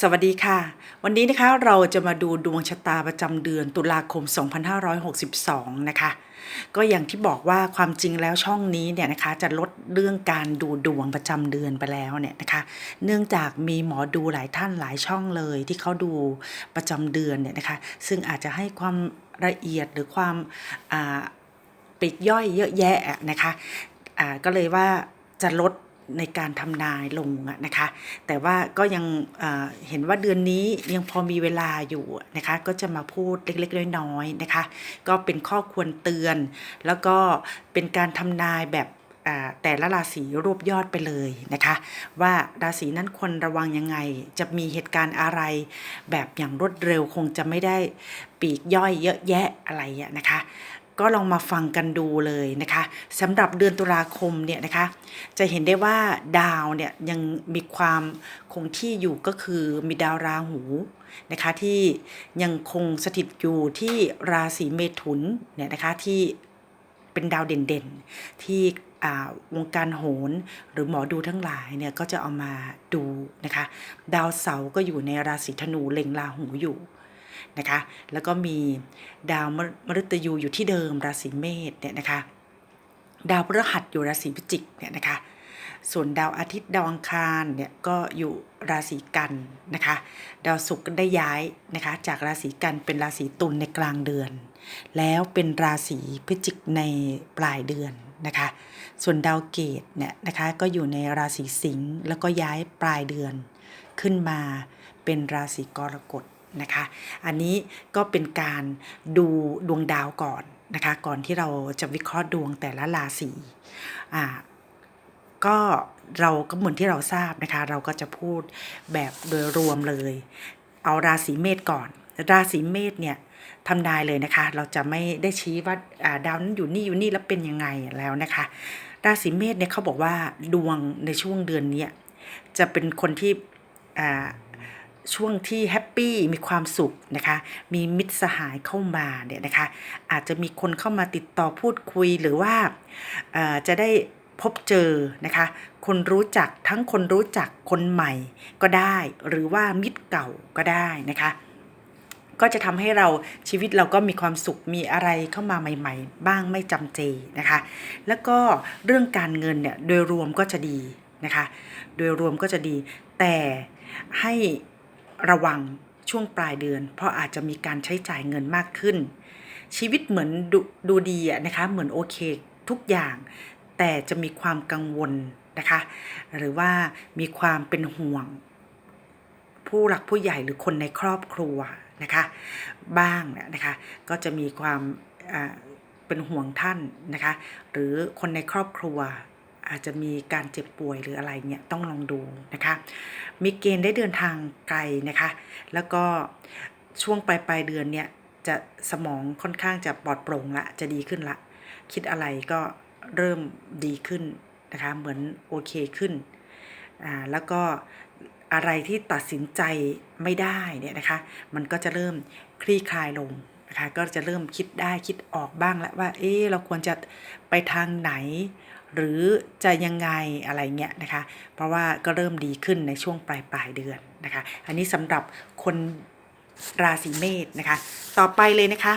สวัสดีค่ะ วันนี้นะคะเราจะมาดูดวงชะตาประจำเดือนตุลาคม 2562 นะคะ ก็อย่างที่บอกว่าความจริงแล้วช่องนี้เนี่ยนะคะจะลดเรื่องการดูดวงประจำเดือนไปแล้วเนี่ยนะคะ เนื่องจากมีหมอดูหลายท่านหลายช่องเลยที่เขาดูประจำเดือนเนี่ยนะคะ ซึ่งอาจจะให้ความละเอียดหรือความอ่าปลีกย่อยเยอะแยะนะคะอ่าก็เลยว่าจะลด ในการทำนายลงอะนะคะ แต่ว่าก็ยังเห็นว่าเดือนนี้ยังพอมีเวลาอยู่นะคะ ก็จะมาพูดเล็กๆน้อยๆนะคะ ก็เป็นข้อควรเตือน แล้วก็เป็นการทำนายแบบแต่ละราศีรวบยอดไปเลยนะคะ ว่าราศีนั้นควรระวังยังไง จะมีเหตุการณ์อะไร แบบอย่างรวดเร็วคงจะไม่ได้ปีกย่อยเยอะแยะอะไรอะนะคะ ก็ลองมาฟังกันดูเลยนะคะสำหรับเดือนตุลาคมเนี่ยนะคะ จะเห็นได้ว่าดาวเนี่ยยังมีความคงที่อยู่ก็คือมีดาวราหูนะคะที่ยังคงสถิตอยู่ที่ราศีเมถุนเนี่ยนะคะที่เป็นดาวเด่นๆ ที่วงการโหนหรือหมอดูทั้งหลายเนี่ยก็จะเอามาดูนะคะ ดาวเสาร์ก็อยู่ในราศีธนูเล็งราหูอยู่ นะคะ แล้วก็มีดาวมฤตยูอยู่ที่เดิมราศีเมษเนี่ยนะคะ ดาวพฤหัสอยู่ราศีพิจิกเนี่ยนะคะ ส่วนดาวอาทิตย์ดาวอังคารเนี่ยก็อยู่ราศีกันนะคะ ดาวศุกร์ได้ย้ายนะคะจากราศีกันเป็นราศีตุลในกลางเดือน แล้วเป็นราศีพฤศจิกในปลายเดือนนะคะ ส่วนดาวเกตเนี่ยนะคะก็อยู่ในราศีสิงห์แล้วก็ย้ายปลายเดือนขึ้นมาเป็นราศีกรกฎ นะคะ อันนี้ก็เป็นการดูดวงดาวก่อนนะคะ ก่อนที่เราจะวิเคราะห์ดวงแต่ละราศีอ่าก็เราก็เหมือนที่เราทราบนะคะ เราก็จะพูดแบบโดยรวมเลย เอาราศีเมษก่อน ราศีเมษเนี่ยทำนายเลยนะคะ เราจะไม่ได้ชี้ว่าอ่าดาวนั้นอยู่นี่อยู่นี่แล้วเป็นยังไงแล้วนะคะ ราศีเมษเนี่ยเขาบอกว่าดวงในช่วงเดือนนี้จะเป็นคนที่อ่า ช่วงที่แฮปปี้มีความสุขนะคะ มีมิตรสหายเข้ามาเนี่ยนะคะ อาจจะมีคนเข้ามาติดต่อพูดคุยหรือว่าจะได้พบเจอนะคะ คนรู้จักทั้งคนรู้จักคนใหม่ก็ได้ หรือว่ามิตรเก่าก็ได้นะคะก็จะทำให้เราชีวิตเราก็มีความสุขมีอะไรเข้ามาใหม่ ๆ บ้างไม่จำเจนะคะ แล้วก็เรื่องการเงินเนี่ยโดยรวมก็จะดีนะคะ โดยรวมก็จะดี แต่ให้ ระวังช่วงปลายเดือน เพราะอาจจะมีการใช้จ่ายเงินมากขึ้น ชีวิตเหมือนดดูดีนะคะเหมือนโอเคทุกอย่าง แต่จะมีความกังวลนะคะ หรือว่ามีความเป็นห่วง ผู้หลักผู้ใหญ่หรือคนในครอบครัวนะคะ บ้างเนี่ยนะคะ ก็จะมีความเป็นห่วงท่านนะคะ หรือคนในครอบครัว อาจจะมีการเจ็บป่วยหรืออะไรเนี่ยต้องลองดูนะคะมีเกณฑ์ได้เดินทางไกลนะคะ แล้วก็ช่วงปลายปลายเดือนเนี่ยจะสมองค่อนข้างจะปลอดโปร่งละจะดีขึ้นละ คิดอะไรก็เริ่มดีขึ้นนะคะเหมือนโอเคขึ้นอ่าแล้วก็อะไรที่ตัดสินใจไม่ได้เนี่ยนะคะ มันก็จะเริ่มคลี่คลายลงนะคะก็จะเริ่มคิดได้คิดออกบ้างแล้วว่า เอ๊เราควรจะไปทางไหน หรือจะยังไงอะไรเงี้ยนะคะ เพราะว่าก็เริ่มดีขึ้นในช่วงปลายปลายเดือนนะคะ อันนี้สำหรับคนราศีเมษนะคะ ต่อไปเลยนะคะ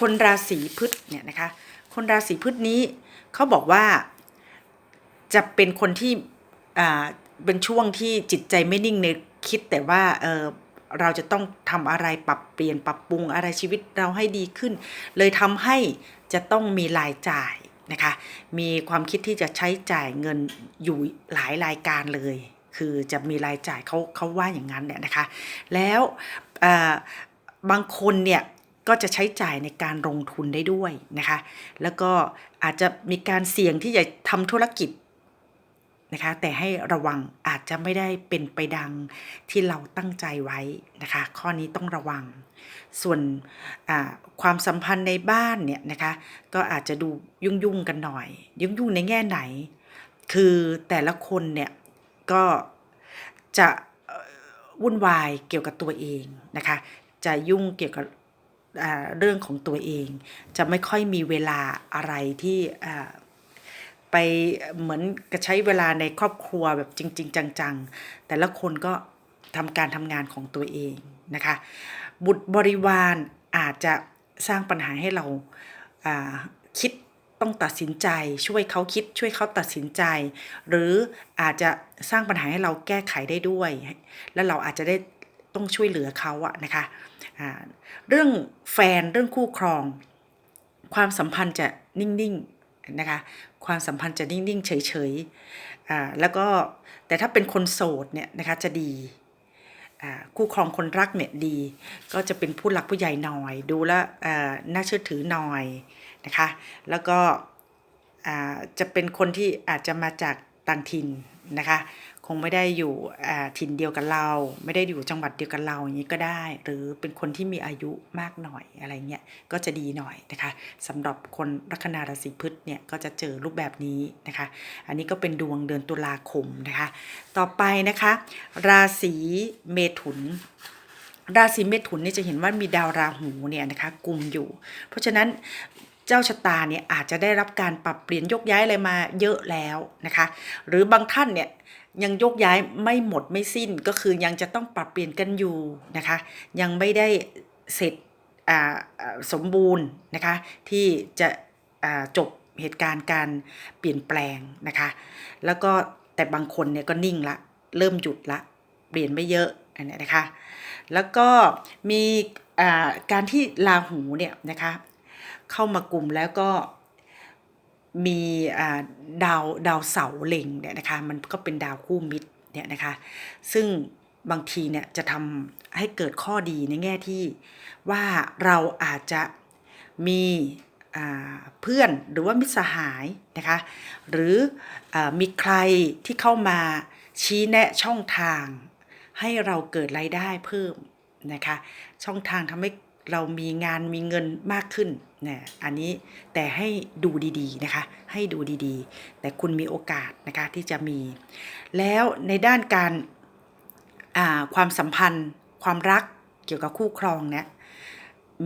คนราศีพฤษเนี่ยนะคะ คนราศีพฤษนี้เขาบอกว่าจะเป็นคนที่อ่าเป็นช่วงที่จิตใจไม่นิ่งในคิดแต่ว่าเออเราจะต้องทำอะไรปรับเปลี่ยนปรับปรุงอะไรชีวิตเราให้ดีขึ้น เลยทำให้จะต้องมีรายจ่าย นะคะ มีความคิดที่จะใช้จ่ายเงินอยู่หลายรายการเลย คือจะมีรายจ่ายเขาเขาว่าอย่างนั้นเนี่ยนะคะ แล้วบางคนเนี่ยก็จะใช้จ่ายในการลงทุนได้ด้วยนะคะ แล้วก็อาจจะมีการเสี่ยงที่จะทำธุรกิจ นะคะ แต่ให้ระวังอาจจะไม่ได้เป็นไปดังที่เราตั้งใจไว้นะคะ ข้อนี้ต้องระวัง ส่วนความสัมพันธ์ในบ้านเนี่ยนะคะ ก็อาจจะดูยุ่งๆกันหน่อย ยุ่งๆในแง่ไหน คือแต่ละคนเนี่ยก็จะวุ่นวายเกี่ยวกับตัวเองนะคะ จะยุ่งเกี่ยวกับเรื่องของตัวเอง จะไม่ค่อยมีเวลาอะไรที่ ไปเหมือนกใช้เวลาในครอบครัวแบบจริง ๆ จัง ๆ แต่ละคนก็ทำการทำงานของตัวเองนะคะ บุตรบริวารอาจจะสร้างปัญหาให้เราาคิดต้องตัดสินใจ ช่วยเขาคิดช่วยเขาตัดสินใจ หรืออาจจะสร้างปัญหาให้เราแก้ไขได้ด้วย แล้วเราอาจจะได้ต้องช่วยเหลือเขาอะนะคะอ่าเรื่องแฟนเรื่องคู่ครอง ความสัมพันธ์จะนิ่ง ๆ นะคะความสัมพันธ์จะนิ่ง ๆ เฉยๆอ่าแล้วก็แต่ถ้าเป็นคนโสดเนี่ยนะคะจะดีคู่ครองคนรักเนี่ยดี ก็จะเป็นผู้หลักผู้ใหญ่หน่อย ดูแลน่าเชื่อถือหน่อยนะคะ แล้วก็จะเป็นคนที่อาจจะมาจากต่างถิ่น นะคะ คงไม่ได้อยู่ถิ่นเดียวกับเรา ไม่ได้อยู่จังหวัดเดียวกับเราอย่างนี้ก็ได้ หรือเป็นคนที่มีอายุมากหน่อยอะไรเงี้ยก็จะดีหน่อยนะคะสำหรับคนลัคนาราศีพฤษเนี่ยก็จะเจอรูปแบบนี้นะคะ อันนี้ก็เป็นดวงเดือนตุลาคมนะคะ ต่อไปนะคะ ราศีเมถุนราศีเมถุนนี่จะเห็นว่ามีดาวราหูเนี่ยนะคะกลุ่มอยู่ เพราะฉะนั้น เจ้าชะตาเนี่ยอาจจะได้รับการปรับเปลี่ยนยกย้ายอะไรมาเยอะแล้วนะคะ หรือบางท่านเนี่ยยังยกย้ายไม่หมดไม่สิ้นก็คือยังจะต้องปรับเปลี่ยนกันอยู่นะคะ ยังไม่ได้เสร็จอ่าสมบูรณ์นะคะ ที่จะอ่าจบเหตุการณ์การเปลี่ยนแปลงนะคะ แล้วก็แต่บางคนเนี่ยก็นิ่งละ เริ่มหยุดละ เปลี่ยนไม่เยอะอันนี้นะคะ แล้วก็มีอ่าการที่ราหูเนี่ยนะคะ เข้ามากลุ่มแล้วก็มีอ่าดาวดาวเสาร์เล็งเนี่ยนะคะมันก็เป็นดาวคู่มิตรเนี่ยนะคะซึ่งบางทีเนี่ยจะทำให้เกิดข้อดีในแง่ที่ว่าเราอาจจะมีอ่าเพื่อนหรือว่ามิตรสหายนะคะหรืออามีใครที่เข้ามาชี้แนะช่องทาง ให้เราเกิดรายได้เพิ่มนะคะช่องทางทำให้ เรามีงานมีเงินมากขึ้นเนี่ยอันนี้แต่ให้ดูดีๆนะคะให้ดูดีๆ แต่คุณมีโอกาสนะคะที่จะมี แล้วในด้านการความสัมพันธ์ ความรักเกี่ยวกับคู่ครองเนี่ย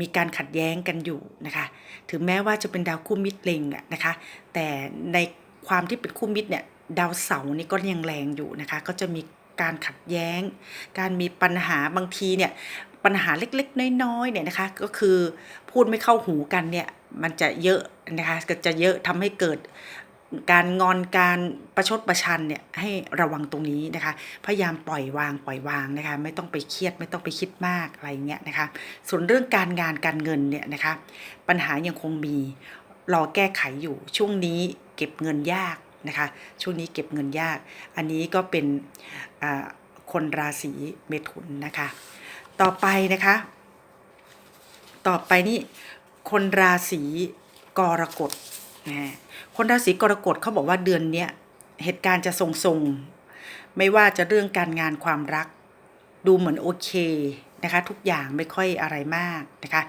มีการขัดแย้งกันอยู่นะคะถึงแม้ว่าจะเป็นดาวคู่มิตรเล็งอะนะคะแต่ในความที่เป็นคู่มิตรเนี่ยดาวเสาร์นี่ก็ยังแรงอยู่นะคะก็จะมี การขัดแย้ง การมีปัญหาบางทีเนี่ยปัญหาเล็กๆ น้อยๆเนี่ยนะคะก็คือพูดไม่เข้าหูกันเนี่ยมันจะเยอะนะคะก็จะเยอะทำให้เกิดการงอนการประชดประชันเนี่ยให้ระวังตรงนี้นะคะ พยายามปล่อยวางปล่อยวางนะคะไม่ต้องไปเครียดไม่ต้องไปคิดมากอะไรเงี้ยนะคะส่วนเรื่องการงานการเงินเนี่ยนะคะปัญหายังคงมีรอแก้ไขอยู่ช่วงนี้เก็บเงินยาก นะคะ ช่วงนี้เก็บเงินยาก อันนี้ก็เป็นคนราศีเมถุนนะคะ ต่อไปนะคะ ต่อไปนี่คนราศีกรกฎนะคนราศีกรกฎเขาบอกว่าเดือนเนี้ยเหตุการณ์จะทรงๆ ไม่ว่าจะเรื่องการงานความรัก ดูเหมือนโอเคนะคะทุกอย่างไม่ค่อยอะไรมากนะคะ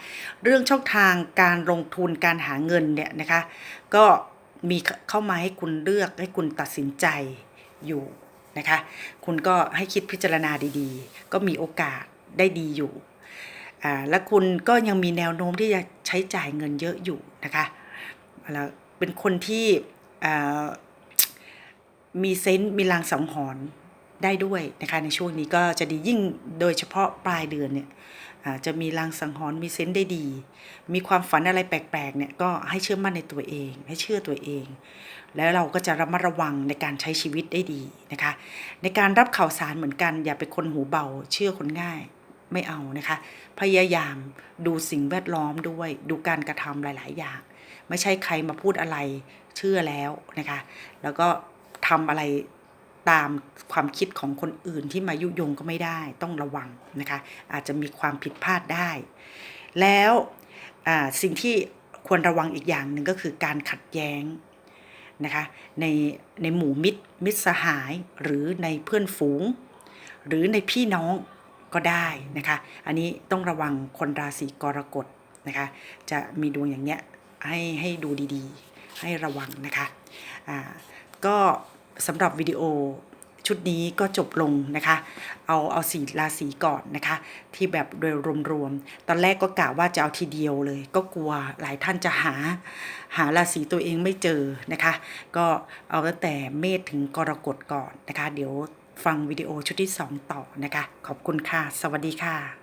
เรื่องช่องทางการลงทุนการหาเงินเนี่ยนะคะ ก็ มีเข้ามาให้คุณเลือกให้คุณตัดสินใจอยู่นะคะ คุณก็ให้คิดพิจารณาดีๆ ก็มีโอกาสได้ดีอยู่อ่าและคุณก็ยังมีแนวโน้มที่จะใช้จ่ายเงินเยอะอยู่นะคะแล้วเป็นคนที่อ่ามีเซนต์มีลางสังหรณ์ ได้ด้วยนะคะในช่วงนี้ก็จะดียิ่งโดยเฉพาะปลายเดือนเนี่ยจะมีลางสังหรณ์มีเซนต์ได้ดี มีความฝันอะไรแปลกๆเนี่ยก็ให้เชื่อมั่นในตัวเอง ให้เชื่อตัวเอง แล้วเราก็จะระมัดระวังในการใช้ชีวิตได้ดีนะคะ ในการรับข่าวสารเหมือนกัน อย่าเป็นคนหูเบา เชื่อคนง่ายไม่เอานะคะ พยายามดูสิ่งแวดล้อมด้วย ดูการกระทำหลาย ๆ อย่าง ไม่ใช่ใครมาพูดอะไรเชื่อแล้วนะคะ แล้วก็ทำอะไร ตามความคิดของคนอื่นที่มายุยงก็ไม่ได้ต้องระวังนะคะอาจจะมีความผิดพลาดได้ แล้วสิ่งที่ควรระวังอีกอย่างหนึ่งก็คือการขัดแย้งนะคะในในหมู่มิตรมิตรสหายหรือในเพื่อนฝูง หรือในพี่น้องก็ได้นะคะอันนี้ต้องระวังคนราศีกรกฎนะคะจะมีดวงอย่างเนี้ยให้ให้ดูดีๆ ให้ระวังนะคะอ่าก็ สำหรับวิดีโอชุดนี้ก็จบลงนะคะ เอาเอาสีราศีก่อนนะคะ ที่แบบโดยรวมๆ ตอนแรกก็กะว่าจะเอาทีเดียวเลย ก็กลัวหลายท่านจะหาหาราศีตัวเองไม่เจอนะคะ ก็เอาตั้งแต่เมษถึงกรกฎก่อนนะคะ เดี๋ยวฟังวิดีโอชุดที่ 2 ต่อนะคะ ขอบคุณค่ะ สวัสดีค่ะ